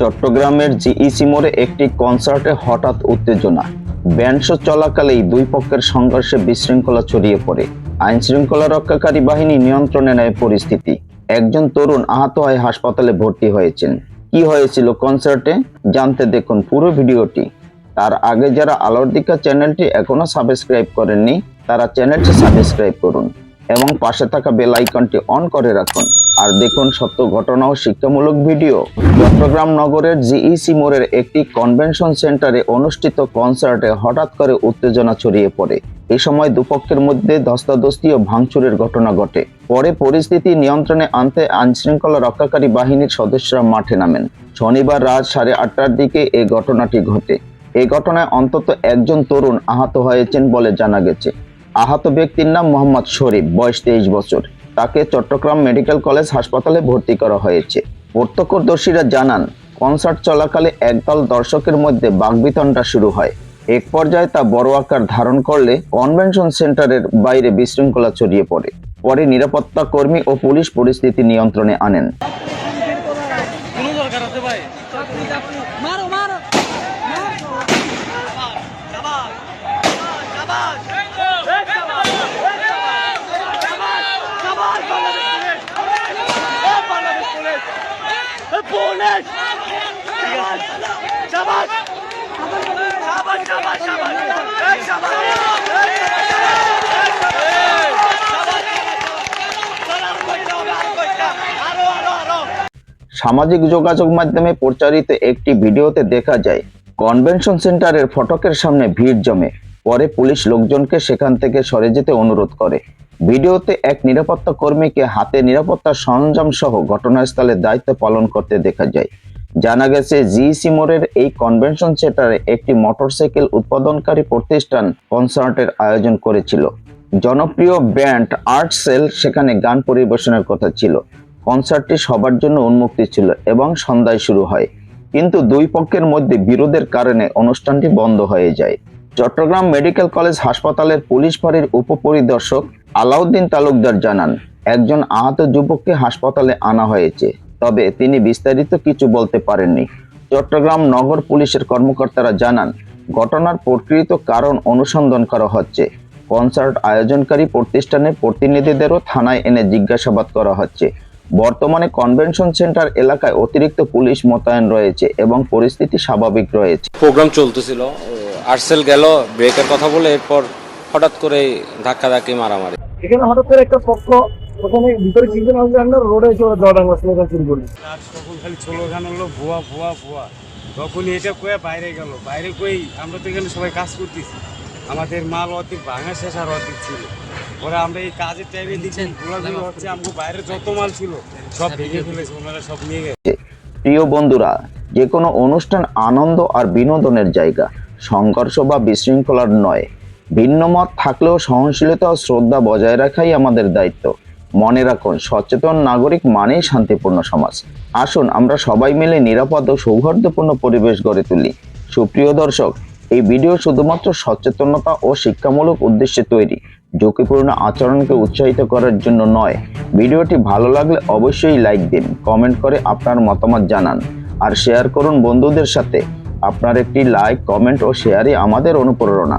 চট্টগ্রামের জিইসি মোড়ে একটি কনসার্টে হঠাৎ উত্তেজনা। ব্যান্ড শো চলাকালেই দুই পক্ষের সংঘর্ষে বিশৃঙ্খলা ছড়িয়ে পড়ে। আইন শৃঙ্খলা রক্ষাকারী বাহিনী নিয়ন্ত্রণে নেয় পরিস্থিতি। একজন তরুণ আহত হয়ে হাসপাতালে ভর্তি হয়েছেন। কি হয়েছিল কনসার্টে? জানতে দেখুন পুরো ভিডিওটি। তার আগে যারা আলোর চ্যানেলটি এখনও সাবস্ক্রাইব করেননি, তারা চ্যানেলটি সাবস্ক্রাইব করুন এবং পাশে থাকা বেল আইকনটি অন করে রাখুন। আর দেখুন সত্য ঘটনা ও শিক্ষামূলক ভিডিও। চট্টগ্রাম নগরের জিইসি মোড়ের একটি কনভেনশন সেন্টারে অনুষ্ঠিত কনসার্টে হঠাৎ করে উত্তেজনা ছড়িয়ে পড়ে। এই সময় দুপক্ষের মধ্যে ধস্তাধস্তি ও ভাঙচুরের ঘটনা ঘটে। পরে পরিস্থিতি নিয়ন্ত্রণে আনতে আইনশৃঙ্খলা রক্ষাকারী বাহিনীর সদস্যরা মাঠে নামেন। শনিবার রাত সাড়ে আটটার দিকে এ ঘটনাটি ঘটে। এ ঘটনায় অন্তত একজন তরুণ আহত হয়েছেন বলে জানা গেছে। আহত ব্যক্তির নাম মোহাম্মদ শরীফ, বয়স তেইশ বছর। তাকে চট্টগ্রাম মেডিকেল কলেজ হাসপাতালে ভর্তি করা হয়েছে। প্রত্যক্ষদর্শীরা জানান, কনসার্ট চলাকালে একদল দর্শকের মধ্যে বাগবিতণ্ডা শুরু হয়। এক পর্যায়ে তা বড় আকার ধারণ করলে কনভেনশন সেন্টারের বাইরে বিশৃঙ্খলা ছড়িয়ে পড়ে। পরে নিরাপত্তা কর্মী ও পুলিশ পরিস্থিতি নিয়ন্ত্রণে আনেন। সামাজিক যোগাযোগ মাধ্যমে প্রচারিত একটি ভিডিওতে দেখা যায়, কনভেনশন সেন্টারের ফটকের সামনে ভিড় জমে, পরে পুলিশ লোকজনকে সেখান থেকে সরে যেতে অনুরোধ করে। ভিডিওতে এক নিরাপত্তা কর্মীকে হাতে নিরাপত্তা সরঞ্জাম সহ ঘটনাস্থলে দায়িত্ব পালন করতে দেখা যায়। জানা গেছে, জিইসি মোড়ের এই কনভেনশন সেন্টারে একটি মোটরসাইকেল উৎপাদনকারী প্রতিষ্ঠান কনসার্টের আয়োজন করেছিল। জনপ্রিয় ব্যান্ড আর্ট সেল সেখানে গান পরিবেশনের কথা ছিল। কনসার্টটি সবার জন্য উন্মুক্ত ছিল এবং সন্ধ্যায় শুরু হয়। কিন্তু দুই পক্ষের মধ্যে বিরোধের কারণে অনুষ্ঠানটি বন্ধ হয়ে যায়। চট্টগ্রাম মেডিকেল কলেজ হাসপাতালের পুলিশ ফাঁড়ির উপপরিদর্শক আলাউদ্দিন তালুকদার জানান, একজন আহত যুবককে হাসপাতালে আনা হয়েছে, তবে তিনি বিস্তারিত কিছু বলতে পারেননি। চট্টগ্রাম নগর পুলিশের কর্মকর্তারা জানান, ঘটনার প্রকৃত কারণ অনুসন্ধান করা হচ্ছে। কনসার্ট আয়োজনকারী প্রতিষ্ঠানের প্রতিনিধিদেরও থানায় এনে জিজ্ঞাসাবাদ করা হচ্ছে। বর্তমানে কনভেনশন সেন্টার এলাকায় অতিরিক্ত পুলিশ মোতায়েন রয়েছে এবং পরিস্থিতি স্বাভাবিক রয়েছে। প্রোগ্রাম চলতেছিল। আর্সেল গেল, ব্রেকের কথা বলে এরপর হঠাৎ করে ধাক্কা ধাক্কি মারামারি। এখানে হঠাৎ করে একটা পক্ষ প্রথমে ভিতরে চিনতে আসলে আমরা রোডে এসে ওরা জড়াঙ্গা স্লোগান শুরু করল। আজ তখন খালি স্লোগান হলো ভুয়া ভুয়া ভুয়া। তখনই এটা কয়ে বাইরে গেল। বাইরে কই আমরা তো এখানে সবাই কাজ করতেছি। আমাদের মাল অর্ধেক ভাঙা শেষ আর অর্ধেক ছিল। পরে আমরা এই কাজের টাইমে দিচ্ছেন ঘোরাঘুরি হচ্ছে আমাকে বাইরে যত মাল ছিল সব ভেঙে ফেলেছে ওনারা সব নিয়ে গেছে। প্রিয় বন্ধুরা যে কোনো অনুষ্ঠান আনন্দ আর বিনোদনের জায়গা সংঘর্ষ বা বিশৃঙ্খলার নয়। ভিন্ন মত থাকলেও সহনশীলতা ও শ্রদ্ধা বজায় রাখাই আমাদের দায়িত্ব। মনে রাখুন, সচেতন নাগরিক মানেই শান্তিপূর্ণ সমাজ। আসুন, আমরা সবাই মিলে নিরাপদ ও সৌহার্দ্যপূর্ণ পরিবেশ গড়ে তুলি। সুপ্রিয় দর্শক, এই ভিডিও শুধুমাত্র সচেতনতা ও শিক্ষামূলক উদ্দেশ্যে তৈরি, ঝুঁকিপূর্ণ আচরণকে উৎসাহিত করার জন্য নয়। ভিডিওটি ভালো লাগলে অবশ্যই লাইক দিন, কমেন্ট করে আপনার মতামত জানান, আর শেয়ার করুন বন্ধুদের সাথে। আপনার একটি লাইক, কমেন্ট ও শেয়ারই আমাদের অনুপ্রেরণা।